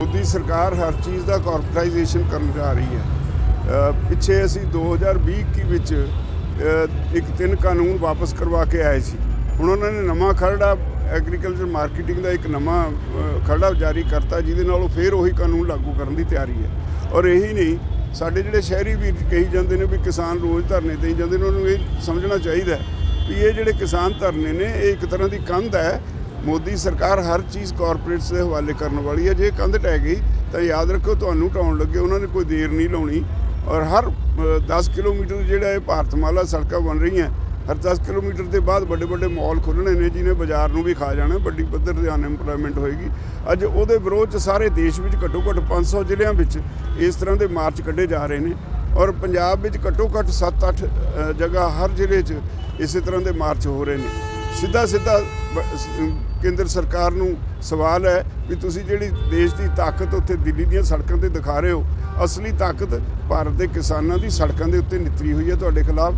ਮੋਦੀ ਸਰਕਾਰ ਹਰ ਚੀਜ਼ ਦਾ ਕਾਰਪੋਰੇਟਾਈਜੇਸ਼ਨ ਕਰਨ ਜਾ ਰਹੀ ਹੈ। ਪਿੱਛੇ ਅਸੀਂ 2020 ਵਿੱਚ ਇੱਕ ਤਿੰਨ ਕਾਨੂੰਨ ਵਾਪਸ ਕਰਵਾ ਕੇ ਆਏ ਸੀ। ਹੁਣ ਉਹਨਾਂ ਨੇ ਨਵਾਂ ਖਰੜਾ ਐਗਰੀਕਲਚਰ ਮਾਰਕੀਟਿੰਗ ਦਾ ਇੱਕ ਨਵਾਂ ਖਰੜਾ ਜਾਰੀ ਕਰਤਾ, ਜਿਹਦੇ ਨਾਲ ਉਹ ਫੇਰ ਉਹੀ ਕਾਨੂੰਨ ਲਾਗੂ ਕਰਨ ਦੀ ਤਿਆਰੀ ਹੈ। ਔਰ ਇਹੀ ਨਹੀਂ, ਸਾਡੇ ਜਿਹੜੇ ਸ਼ਹਿਰੀ ਵੀਰ ਕਹੀ ਜਾਂਦੇ ਨੇ ਵੀ ਕਿਸਾਨ ਰੋਜ਼ ਧਰਨੇ 'ਤੇ ਜਾਂਦੇ ਨੇ, ਉਹਨਾਂ ਨੂੰ ਇਹ ਸਮਝਣਾ ਚਾਹੀਦਾ ਵੀ ਇਹ ਜਿਹੜੇ ਕਿਸਾਨ ਧਰਨੇ ਨੇ, ਇਹ ਇੱਕ ਤਰ੍ਹਾਂ ਦੀ ਕੰਧ ਹੈ ਮੋਦੀ ਸਰਕਾਰ ਹਰ ਚੀਜ਼ ਕਾਰਪੋਰੇਟਸ ਦੇ ਹਵਾਲੇ ਕਰਨ ਵਾਲੀ ਹੈ। ਜੇ ਕੰਧ ਟਹਿ ਗਈ ਤਾਂ ਯਾਦ ਰੱਖੋ ਤੁਹਾਨੂੰ ਢਾਉਣ ਲੱਗੇ ਉਹਨਾਂ ਨੇ ਕੋਈ ਦੇਰ ਨਹੀਂ ਲਾਉਣੀ। ਔਰ ਹਰ ਅ, 10 ਕਿਲੋਮੀਟਰ ਜਿਹੜਾ ਇਹ ਭਾਰਤਮਾਲਾ ਸੜਕਾਂ ਬਣ ਰਹੀਆਂ ਹਰ 10 ਕਿਲੋਮੀਟਰ ਦੇ ਬਾਅਦ ਵੱਡੇ ਵੱਡੇ ਮਾਲ ਖੁੱਲਣੇ ਨੇ ਜਿਹਨੇ ਬਾਜ਼ਾਰ ਨੂੰ ਵੀ ਖਾ ਜਾਣਾ ਵੱਡੀ ਪੱਧਰ ਤੇ ਅਨਐਮਪਲੋਇਮੈਂਟ ਹੋਏਗੀ। ਅੱਜ ਉਹਦੇ ਵਿਰੋਧ ਚ ਸਾਰੇ ਦੇਸ਼ ਵਿੱਚ ਘੱਟੋ ਘੱਟ 500 ਜ਼ਿਲ੍ਹਿਆਂ ਵਿੱਚ ਇਸ ਤਰ੍ਹਾਂ ਦੇ ਮਾਰਚ ਕੱਢੇ ਜਾ ਰਹੇ ਨੇ। ਔਰ ਪੰਜਾਬ ਵਿੱਚ ਘੱਟੋ ਘੱਟ 7-8 ਜਗ੍ਹਾ ਹਰ ਜ਼ਿਲ੍ਹੇ 'ਚ ਇਸੇ ਤਰ੍ਹਾਂ ਦੇ ਮਾਰਚ ਹੋ ਰਹੇ ਨੇ। ਸਿੱਧਾ ਸਿੱਧਾ ਕੇਂਦਰ ਸਰਕਾਰ ਨੂੰ ਸਵਾਲ ਹੈ ਵੀ ਤੁਸੀਂ ਜਿਹੜੀ ਦੇਸ਼ ਦੀ ਤਾਕਤ ਉੱਥੇ ਦਿੱਲੀ ਦੀਆਂ ਸੜਕਾਂ ਤੇ ਦਿਖਾ ਰਹੇ ਹੋ, ਅਸਲੀ ਤਾਕਤ ਭਾਰਤ ਦੇ ਕਿਸਾਨਾਂ ਦੀ ਸੜਕਾਂ ਦੇ ਉੱਤੇ ਨਿਤਰੀ ਹੋਈ ਹੈ। ਤੁਹਾਡੇ ਖਿਲਾਫ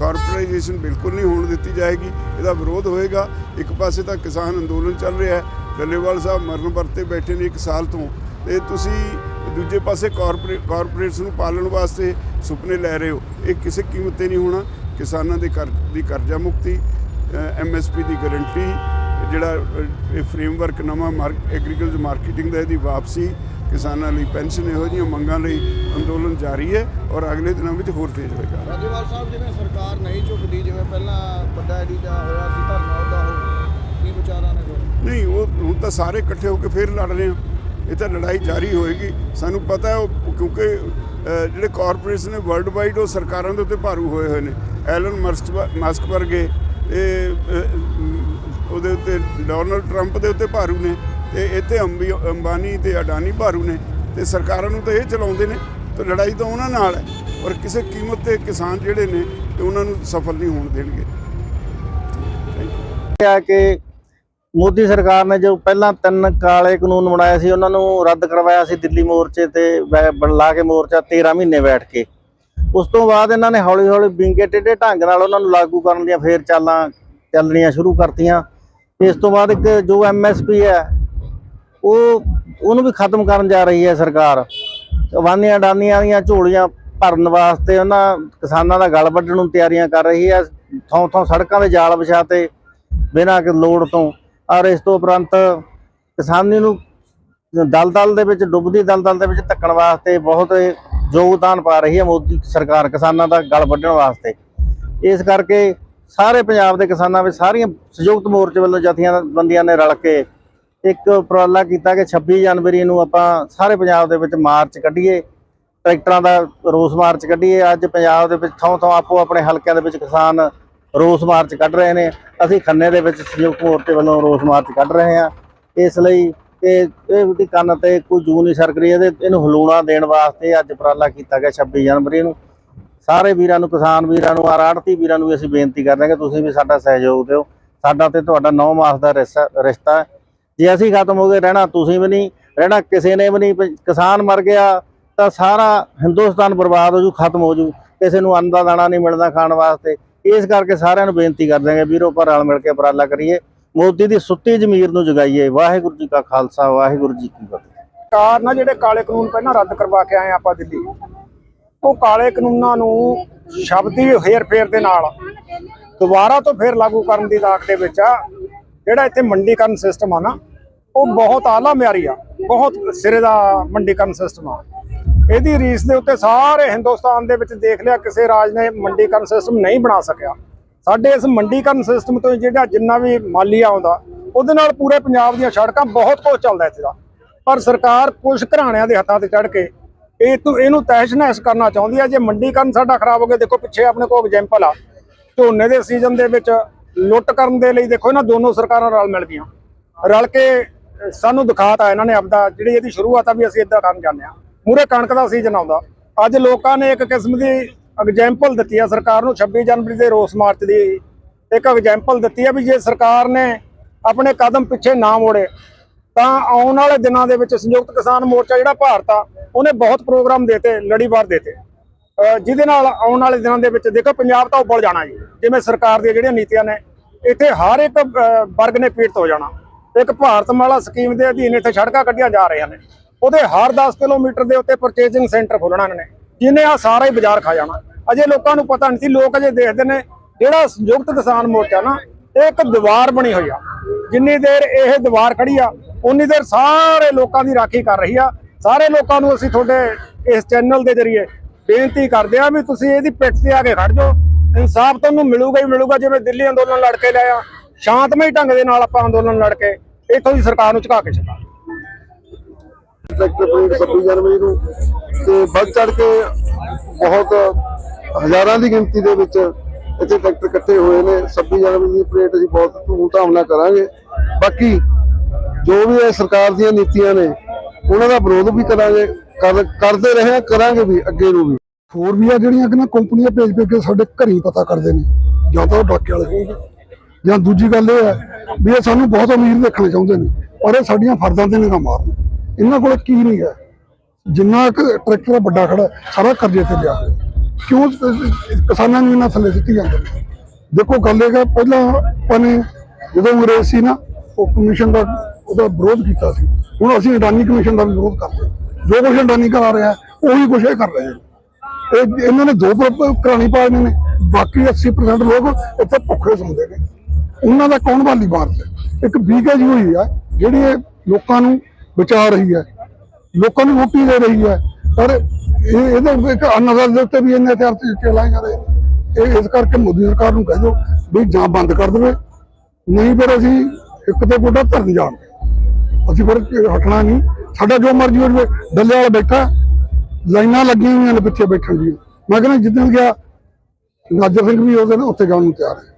ਕਾਰਪੋਰਾਈਜੇਸ਼ਨ ਬਿਲਕੁਲ ਨਹੀਂ ਹੋਣ ਦਿੱਤੀ ਜਾਏਗੀ। ਇਹਦਾ ਵਿਰੋਧ ਹੋਏਗਾ। ਇੱਕ ਪਾਸੇ ਤਾਂ ਕਿਸਾਨ ਅੰਦੋਲਨ ਚੱਲ ਰਿਹਾ ਹੈ। ਡੱਲੇਵਾਲ ਸਾਹਿਬ ਮਰਨ ਵਰਤੇ ਬੈਠੇ ਨੇ ਇੱਕ ਸਾਲ ਤੋਂ। ਤੇ ਤੁਸੀਂ ਦੂਜੇ ਪਾਸੇ ਕਾਰਪੋਰੇਟ ਕਾਰਪੋਰੇਟਸ ਨੂੰ ਪਾਲਣ ਵਾਸਤੇ ਸੁਪਨੇ ਲੈ ਰਹੇ ਹੋ। ਇਹ ਕਿਸੇ ਕੀਮਤ ਤੇ ਨਹੀਂ ਹੋਣਾ। ਕਿਸਾਨਾਂ ਦੇ ਕਰ ਦੀ ਕਰਜ਼ਾ ਮੁਕਤੀ ਐਮਐਸਪੀ ਦੀ ਗਾਰੰਟੀ ਜਿਹੜਾ ਇਹ ਫਰੇਮਵਰਕ ਨਵਾਂ ਐਗਰੀਕਲਚਰ ਮਾਰਕੀਟਿੰਗ ਦਾ ਇਹਦੀ ਵਾਪਸੀ ਕਿਸਾਨਾਂ ਲਈ ਪੈਨਸ਼ਨ ਇਹੋ ਜਿਹੀਆਂ ਮੰਗਾਂ ਲਈ ਅੰਦੋਲਨ ਜਾਰੀ ਹੈ ਔਰ ਅਗਲੇ ਦਿਨਾਂ ਵਿੱਚ ਹੋਰ ਤੇਜ਼ ਹੋਏਗਾ। ਰਾਜੇਵਾਲ ਸਾਹਿਬ ਜਿਵੇਂ ਸਰਕਾਰ ਨਹੀਂ ਝੁਕਦੀ ਜਿਵੇਂ ਪਹਿਲਾਂ ਵੱਡਾ ਐਡੀ ਦਾ ਹੋਇਆ ਸੀ ਧਰਨਾ ਉਹਦਾ ਉਹ ਕੀ ਵਿਚਾਰਾਂ ਨੇ ਨਹੀਂ ਉਹ ਹੁਣ ਤਾਂ ਸਾਰੇ ਇਕੱਠੇ ਹੋ ਕੇ ਫੇਰ ਲੜ ਰਹੇ ਆ। ਇਹ ਤਾਂ ਲੜਾਈ ਜਾਰੀ ਹੋਏਗੀ। ਸਾਨੂੰ ਪਤਾ ਹੈ ਉਹ ਕਿਉਂਕਿ ਜਿਹੜੇ ਕਾਰਪੋਰੇਸ਼ਨ ਨੇ ਵਰਲਡ ਵਾਈਡ ਉਹ ਸਰਕਾਰਾਂ ਦੇ ਉੱਤੇ ਭਾਰੂ ਹੋਏ ਹੋਏ ਨੇ। ਐਲਨ ਮਸਕ ਮਸਕ ਵਰਗੇ ਇਹ ਉਹਦੇ ਉੱਤੇ ਡੋਨਲਡ ਟਰੰਪ ਦੇ ਉੱਤੇ ਭਾਰੂ ਨੇ ਤੇ ਇੱਥੇ ਅੰਬੀ ਅੰਬਾਨੀ ਤੇ ਅਡਾਨੀ ਭਾਰੂ ਨੇ ਤੇ ਸਰਕਾਰਾਂ ਨੂੰ ਤਾਂ ਇਹ ਚਲਾਉਂਦੇ ਨੇ ਤੇ ਲੜਾਈ ਤਾਂ ਉਹਨਾਂ ਨਾਲ ਹੈ, ਔਰ ਕਿਸੇ ਕੀਮਤ ਤੇ ਕਿਸਾਨ ਜਿਹੜੇ ਨੇ ਤੇ ਉਹਨਾਂ ਨੂੰ ਸਫਲ ਨਹੀਂ ਹੋਣ ਦੇਣਗੇ। ਕਿਹਾ ਕਿ ਮੋਦੀ ਸਰਕਾਰ ਨੇ ਜੋ ਪਹਿਲਾਂ ਤਿੰਨ ਕਾਲੇ ਕਾਨੂੰਨ ਬਣਾਏ ਸੀ, ਉਹਨਾਂ ਨੂੰ ਰੱਦ ਕਰਵਾਇਆ ਸੀ ਦਿੱਲੀ ਮੋਰਚੇ ਤੇ ਬਣਲਾ ਕੇ ਮੋਰਚਾ 13 ਮਹੀਨੇ ਬੈਠ ਕੇ। ਉਸ ਤੋਂ ਬਾਅਦ ਇਹਨਾਂ ਨੇ ਹੌਲੀ ਹੌਲੀ ਵਿੰਗੇ ਟੇਢੇ ਢੰਗ ਨਾਲ ਉਹਨਾਂ ਨੂੰ ਲਾਗੂ ਕਰਨ ਦੀਆਂ ਫੇਰ ਚਾਲਾਂ ਚੱਲਣੀਆਂ ਸ਼ੁਰੂ ਕਰਤੀਆਂ। ਇਸ ਤੋਂ ਬਾਅਦ ਇੱਕ ਜੋ ਐਮਐਸਪੀ ਹੈ, ਉਹ, ਉਹਨੂੰ ਵੀ ਖਤਮ ਕਰਨ ਜਾ ਰਹੀ ਹੈ ਸਰਕਾਰ। ਵਾਨੀਆਂ ਡਾਨੀਆਂ ਦੀਆਂ ਝੋਲੀਆਂ ਭਰਨ ਵਾਸਤੇ ਉਹਨਾਂ ਕਿਸਾਨਾਂ ਦਾ ਗਲ ਵੱਢਣ ਨੂੰ ਤਿਆਰੀਆਂ ਕਰ ਰਹੀ ਹੈ। ਥੋਂ ਥੋਂ ਸੜਕਾਂ ਦੇ ਜਾਲ ਵਿਛਾਤੇ ਬਿਨਾਂ ਕਿ ਲੋੜ ਤੋਂ। ਔਰ ਇਸ ਤੋਂ ਉਪਰੰਤ ਕਿਸਾਨੀ ਨੂੰ ਦਲਦਲ ਦੇ ਵਿੱਚ, ਡੁੱਬਦੀ ਦਲਦਲ ਦੇ ਵਿੱਚ ਧੱਕਣ ਵਾਸਤੇ ਬਹੁਤ ਯੋਗਦਾਨ ਪਾ ਰਹੀ ਹੈ ਮੋਦੀ ਸਰਕਾਰ ਕਿਸਾਨਾਂ ਦਾ ਗਲ ਵੱਢਣ ਵਾਸਤੇ। ਇਸ ਕਰਕੇ ਸਾਰੇ ਪੰਜਾਬ ਦੇ ਕਿਸਾਨਾਂ ਵਿੱਚ ਸਾਰੀਆਂ ਸੰਯੁਕਤ ਮੋਰਚੇ ਵੱਲੋਂ ਜਥੀਆਂ ਬੰਦੀਆਂ ਨੇ ਰਲ ਕੇ ਇੱਕ ਉਪਰਾਲਾ ਕੀਤਾ ਕਿ 26 ਜਨਵਰੀ ਨੂੰ ਆਪਾਂ ਸਾਰੇ ਪੰਜਾਬ ਦੇ ਵਿੱਚ ਮਾਰਚ ਕੱਢੀਏ, ਟਰੈਕਟਰਾਂ ਦਾ ਰੋਸ ਮਾਰਚ ਕੱਢੀਏ। ਅੱਜ ਪੰਜਾਬ ਦੇ ਵਿੱਚ ਥਾਂ ਥਾਂ ਆਪੋ ਆਪਣੇ ਹਲਕਿਆਂ ਦੇ ਵਿੱਚ ਕਿਸਾਨ ਰੋਸ ਮਾਰਚ ਕੱਢ ਰਹੇ ਨੇ। ਅਸੀਂ ਖੰਨੇ ਦੇ ਵਿੱਚ ਸੰਯੁਕਤ ਮੋਰਚੇ ਵੱਲੋਂ ਰੋਸ ਮਾਰਚ ਕੱਢ ਰਹੇ ਹਾਂ। ਇਸ ਲਈ ਇਹ ਇਹ ਕੰਨ ਤੇ ਕੋਈ ਜੂ ਨਹੀਂ ਸਰਕ ਰਹੀ। ਇਹਦੇ, ਇਹਨੂੰ ਹਲੂਣਾ ਦੇਣ ਵਾਸਤੇ ਅੱਜ ਉਪਰਾਲਾ ਕੀਤਾ ਗਿਆ 26 ਜਨਵਰੀ ਨੂੰ। ਸਾਰੇ ਵੀਰਾਂ ਨੂੰ, ਕਿਸਾਨ ਵੀਰਾਂ ਨੂੰ ਆੜਤੀ ਵੀਰਾਂ ਨੂੰ ਵੀ ਅਸੀਂ ਬੇਨਤੀ ਕਰਦੇ ਹਾਂ ਕਿ ਤੁਸੀਂ ਵੀ ਸਾਡਾ ਸਹਿਯੋਗ ਦਿਓ। ਸਾਡਾ ਤੇ ਤੁਹਾਡਾ 9 ਮਾਸ ਦਾ ਰਿਸ਼ਤਾ ਜੇ ਅਸੀਂ ਖਤਮ ਹੋ ਗਏ, ਰਹਿਣਾ ਤੁਸੀਂ ਵੀ ਨਹੀਂ, ਰਹਿਣਾ ਕਿਸੇ ਨੇ ਵੀ ਨਹੀਂ ਕਿਸਾਨ ਮਰ ਗਿਆ ਤਾਂ ਸਾਰਾ ਹਿੰਦੁਸਤਾਨ ਬਰਬਾਦ ਹੋ ਜੂ, ਖਤਮ ਹੋ ਜੂ। ਕਿਸੇ ਨੂੰ ਅੰਨ ਦਾ ਦਾਣਾ ਨਹੀਂ ਮਿਲਦਾ ਖਾਣ ਵਾਸਤੇ। ਇਸ ਕਰਕੇ ਸਾਰਿਆਂ ਨੂੰ ਬੇਨਤੀ ਕਰਦੇ ਹਾਂ ਵੀਰੋ ਪਰ ਰਲ ਮਿਲ ਕੇ ਉਪਰਾਲਾ ਕਰੀਏ। ਮੋਦੀ ਦੀ ਸੁੱਤੀ ਜ਼ਮੀਰ ਨੂੰ ਜਗਾਈਏ। ਵਾਹਿਗੁਰੂ ਜੀ ਕਾ ਖਾਲਸਾ, ਵਾਹਿਗੁਰੂ ਜੀ ਕੀ ਫਤਿਹ। ਸਰਕਾਰ ਨਾ ਜਿਹੜੇ ਕਾਲੇ ਕਾਨੂੰਨ ਪਹਿਲਾਂ ਰੱਦ ਕਰਵਾ ਕੇ ਆਏ ਆਪਾਂ ਦਿੱਲੀ ਉਹ ਕਾਲੇ ਕਾਨੂੰਨਾਂ ਨੂੰ ਸ਼ਬਦੀ ਹੇਰ-ਫੇਰ ਦੇ ਨਾਲ ਦੁਬਾਰਾ ਤੋਂ ਫੇਰ ਲਾਗੂ ਕਰਨ ਦੀ ਤਾਕ ਦੇ ਵਿੱਚ ਆ। ਜਿਹੜਾ ਇੱਥੇ ਮੰਡੀਕਰਨ ਸਿਸਟਮ ਆ ਨਾ, ਉਹ ਬਹੁਤ ਆਲਾ ਮਿਆਰੀ ਆ। ਬਹੁਤ ਸਿਰੇ ਦਾ ਮੰਡੀਕਰਨ ਸਿਸਟਮ ਆ। ਇਹਦੀ ਰੀਸ ਦੇ ਉੱਤੇ ਸਾਰੇ ਹਿੰਦੁਸਤਾਨ ਦੇ ਵਿੱਚ ਦੇਖ ਲਿਆ, ਕਿਸੇ ਰਾਜ ਨੇ ਮੰਡੀਕਰਨ ਸਿਸਟਮ ਨਹੀਂ ਬਣਾ ਸਕਿਆ। ਸਾਡੇ ਇਸ ਮੰਡੀਕਰਨ ਸਿਸਟਮ ਤੋਂ ਜਿਹੜਾ ਜਿੰਨਾ ਵੀ ਮਾਲੀਆ ਆਉਂਦਾ, ਉਹਦੇ ਨਾਲ ਪੂਰੇ ਪੰਜਾਬ ਦੀਆਂ ਸੜਕਾਂ ਬਹੁਤ ਕੁਝ ਚੱਲਦਾ ਇੱਥੇ ਦਾ। ਪਰ ਸਰਕਾਰ ਕੁਝ ਘਰਾਣਿਆਂ ਦੇ ਹੱਥਾਂ ਤੇ ਚੜ ਕੇ ਇਹ ਤੋਂ ਇਹਨੂੰ ਤਹਿਸ਼-ਨਹਿਸ਼ ਕਰਨਾ ਚਾਹੁੰਦੀ ਹੈ ਜੇ ਮੰਡੀਕਰਨ ਸਾਡਾ ਖਰਾਬ ਹੋ ਗਿਆ ਦੇਖੋ ਪਿੱਛੇ ਆਪਣੇ ਕੋਲ ਐਗਜ਼ਾਮਪਲ ਆ। ਝੋਨੇ ਦੇ ਸੀਜ਼ਨ ਦੇ ਵਿੱਚ ਲੁੱਟ ਕਰਨ ਦੇ ਲਈ ਦੇਖੋ ਇਹਨਾਂ ਦੋਨੋਂ ਸਰਕਾਰਾਂ ਰਲ ਮਿਲ ਗਈਆਂ। ਰਲ ਕੇ ਅਹ, ਸਾਨੂੰ ਦਿਖਾਤਾ ਇਹਨਾਂ ਨੇ ਆਪਦਾ ਜਿਹੜੀ ਇਹਦੀ ਸ਼ੁਰੂਆਤ ਆ ਵੀ ਅਸੀਂ ਇਦਾਂ ਕਰਨ ਜਾਂਦੇ ਆ। ਮੂਰੇ ਕਣਕ ਦਾ ਸੀਜ਼ਨ ਆਉਂਦਾ। ਅੱਜ ਲੋਕਾਂ ਨੇ ਇੱਕ ਕਿਸਮ ਦੀ ਐਗਜ਼ਾਮਪਲ ਦਿੱਤੀ ਆ ਸਰਕਾਰ ਨੂੰ 26 ਜਨਵਰੀ ਦੇ ਰੋਸ ਮਾਰਚ ਦੀ ਇੱਕ ਐਗਜ਼ਾਮਪਲ ਦਿੱਤੀ ਆ ਵੀ ਜੇ ਸਰਕਾਰ ਨੇ ਆਪਣੇ ਕਦਮ ਪਿੱਛੇ ਨਾ ਮੋੜੇ ਤਾਂ ਆਉਣ ਵਾਲੇ ਦਿਨਾਂ ਦੇ ਵਿੱਚ ਸੰਯੁਕਤ ਕਿਸਾਨ ਮੋਰਚਾ ਜਿਹੜਾ ਭਾਰਤ ਆ ਉਹਨੇ ਬਹੁਤ ਪ੍ਰੋਗਰਾਮ ਦੇਤੇ, ਲੜੀਵਾਰ ਦੇਤੇ। ਅਹ ਜਿਹਦੇ ਨਾਲ ਆਉਣ ਵਾਲੇ ਦਿਨਾਂ ਦੇ ਵਿੱਚ ਦੇਖੋ ਪੰਜਾਬ ਤਾਂ ਉੱਪਰ ਜਾਣਾ ਜੀ। ਜਿਵੇਂ ਸਰਕਾਰ ਦੀਆਂ ਜਿਹੜੀਆਂ ਨੀਤੀਆਂ ਨੇ, ਇੱਥੇ ਹਰ ਇੱਕ ਵਰਗ ਨੇ ਪੀੜਤ ਹੋ ਜਾਣਾ। ਇੱਕ ਭਾਰਤਮਾਲਾ ਸਕੀਮ ਦੇ ਅਧੀਨ ਇੱਥੇ ਸੜਕਾਂ ਕੱਢੀਆਂ ਜਾ ਰਹੀਆਂ ਨੇ। ਉਹਦੇ ਹਰ 10 ਕਿਲੋਮੀਟਰ ਦੇ ਉੱਤੇ ਪਰਚੇਜ਼ਿੰਗ ਸੈਂਟਰ ਖੋਲਣਾ ਇਹਨਾਂ ਨੇ ਜਿਹਨੇ ਆ ਸਾਰਾ ਹੀ ਬਾਜ਼ਾਰ ਖਾ ਜਾਣਾ। ਅਜੇ ਲੋਕਾਂ ਨੂੰ ਪਤਾ ਨਹੀਂ ਸੀ, ਲੋਕ ਅਜੇ ਦੇਖਦੇ ਨੇ, ਜਿਹੜਾ ਸੰਯੁਕਤ ਕਿਸਾਨ ਮੋਰਚਾ ਨਾ, ਇਹ ਇੱਕ ਦੀਵਾਰ ਬਣੀ ਹੋਈ ਆ। ਜਿੰਨੀ ਦੇਰ ਇਹ ਦੀਵਾਰ ਖੜੀ ਆ, ਉਨੀ ਦੇਰ ਸਾਰੇ ਲੋਕਾਂ ਦੀ ਰਾਖੀ ਕਰ ਰਹੀ ਆ। ਸਾਰੇ ਲੋਕਾਂ ਨੂੰ ਅਸੀਂ ਤੁਹਾਡੇ ਇਸ ਚੈਨਲ ਦੇ ਜ਼ਰੀਏ ਬੇਨਤੀ ਕਰਦੇ ਆ ਵੀ ਤੁਸੀਂ ਇਹਦੀ ਪਿੱਠ ਤੇ ਆ ਕੇ ਖੜ ਜਾਓ। ਇਨਸਾਫ ਤੁਹਾਨੂੰ ਮਿਲੂਗਾ ਹੀ ਮਿਲੂਗਾ, ਜਿਵੇਂ ਦਿੱਲੀ ਅੰਦੋਲਨ ਲੜ ਕੇ ਲਿਆ ਸ਼ਾਂਤਮਈ ਢੰਗ ਦੇ ਨਾਲ ਆਪਾਂ ਅੰਦੋਲਨ ਲੜ ਕੇ ਇੱਥੋਂ ਦੀ ਸਰਕਾਰ ਨੂੰ ਝੁਕਾ ਕੇ ਛੱਡਾਂਗੇ। ਟਰੈਕਟਰ ਪਰੇਡ 26 ਜਨਵਰੀ ਨੂੰ ਤੇ ਵੱਧ ਚੜ ਕੇ ਬਹੁਤ ਹਜ਼ਾਰਾਂ ਦੀ ਗਿਣਤੀ ਦੇ ਵਿੱਚ ਇੱਥੇ ਟਰੈਕਟਰ ਇਕੱਠੇ ਹੋਏ ਨੇ। 26 ਜਨਵਰੀ ਦੀ ਪਰੇਡ ਅਸੀਂ ਬਹੁਤ ਧੂਮ ਧਾਮ ਨਾਲ ਕਰਾਂਗੇ। ਬਾਕੀ ਜੋ ਵੀ ਇਹ ਸਰਕਾਰ ਦੀਆਂ ਨੀਤੀਆਂ ਨੇ ਉਹਨਾਂ ਦਾ ਵਿਰੋਧ ਵੀ ਕਰਾਂਗੇ ਕਰ- ਕਰਦੇ ਰਹੇ ਹਾਂ, ਕਰਾਂਗੇ ਵੀ ਅੱਗੇ ਨੂੰ ਵੀ। ਹੋਰ ਵੀ ਆ ਜਿਹੜੀਆਂ ਕਿ ਨਾ ਕੰਪਨੀਆਂ ਭੇਜ ਭੇਜ ਕੇ ਸਾਡੇ ਘਰੀ ਪਤਾ ਕਰਦੇ ਨੇ ਜਾਂ ਤਾਂ ਉਹ ਡਾਕੇ ਵਾਲੇ ਹੋਣਗੇ ਜਾਂ ਦੂਜੀ ਗੱਲ ਇਹ ਹੈ ਵੀ ਇਹ ਸਾਨੂੰ ਬਹੁਤ ਅਮੀਰ ਦੇਖਣਾ ਚਾਹੁੰਦੇ ਨੇ ਪਰ ਇਹ ਸਾਡੀਆਂ ਫਰਜ਼ਾਂ ਤੇ ਨਿਗਾਹ ਮਾਰਨ ਇਹਨਾਂ ਕੋਲ ਕੀ ਨਹੀਂ ਹੈ? ਜਿੰਨਾ ਕੁ ਟਰੈਕਟਰ ਵੱਡਾ ਖੜਾ ਸਾਰਾ ਕਰਜ਼ੇ ਤੇ ਲਿਆ ਕਿਉਂ ਕਿਸਾਨਾਂ ਨੂੰ ਇਹਨਾਂ ਥੱਲੇ ਸਿੱਟੀ ਜਾਂਦੇ ਨੇ ਦੇਖੋ ਗੱਲ ਇਹ ਹੈ ਪਹਿਲਾਂ ਆਪਾਂ ਨੇ ਜਦੋਂ ਅੰਗਰੇਜ਼ ਸੀ ਨਾ ਉਹ ਕਮਿਸ਼ਨ ਦਾ ਉਹਦਾ ਵਿਰੋਧ ਕੀਤਾ ਸੀ। ਹੁਣ ਅਸੀਂ ਅਡਾਨੀ ਕਮਿਸ਼ਨ ਦਾ ਵੀ ਵਿਰੋਧ ਕਰਦੇ ਹਾਂ। ਜੋ ਕੁਝ ਅਡਾਨੀ ਕਰਾ ਰਿਹਾ, ਉਹੀ ਕੁਝ ਇਹ ਕਰ ਰਹੇ ਹਨ ਇਹ ਇਹਨਾਂ ਨੇ ਦੋ ਪ- ਕਰਾਣੀ ਪਾਏ ਨੇ। ਬਾਕੀ 80% ਲੋਕ ਇੱਥੇ ਭੁੱਖੇ ਸੌਂਦੇ ਨੇ। ਉਹਨਾਂ ਦਾ ਕੌਣ ਵਾਲੀ ਮਾਰਦਾ ਇੱਕ ਬੀਕੇਜ ਹੋਈ ਆ, ਜਿਹੜੀ ਇਹ ਲੋਕਾਂ ਨੂੰ ਬਚਾ ਰਹੀ ਹੈ। ਲੋਕਾਂ ਨੂੰ ਰੋਟੀ ਦੇ ਰਹੀ ਹੈ। ਪਰ ਇਹ ਇਹਦੇ ਇੱਕ ਅਨਗਰ ਦੇ ਉੱਤੇ ਵੀ ਇਹਨੇ ਹਥਿਆਰ ਤੇ ਚਲਾਏ ਜਾ ਰਹੇ ਨੇ। ਇਹ ਇਸ ਕਰਕੇ ਮੋਦੀ ਸਰਕਾਰ ਨੂੰ ਕਹਿ ਦਿਓ ਵੀ ਜਾਂ ਬੰਦ ਕਰ ਦੇਵੇ। ਨਹੀਂ ਫਿਰ ਅਸੀਂ ਇੱਕ ਤੇ ਗੋਡਾ ਧਰਨ ਜਾਣ। ਅਸੀਂ ਫਿਰ ਹਟਣਾ ਨਹੀਂ। ਸਾਡਾ ਜੋ ਮਰਜ਼ੀ ਹੋ ਜਾਵੇ ਡੱਲੇ ਵਾਲਾ ਬੈਠਾ, ਲਾਈਨਾਂ ਲੱਗੀਆਂ ਹੋਈਆਂ ਨੇ ਪਿੱਛੇ ਬੈਠਣ ਦੀਆਂ। ਮੈਂ ਕਹਿੰਦਾ ਜਿੱਦਣ ਗਿਆ ਨਾਜਰ ਸਿੰਘ ਵੀ ਉਹਦੇ ਨਾਲ ਉੱਥੇ ਜਾਣ ਨੂੰ ਤਿਆਰ ਹੈ।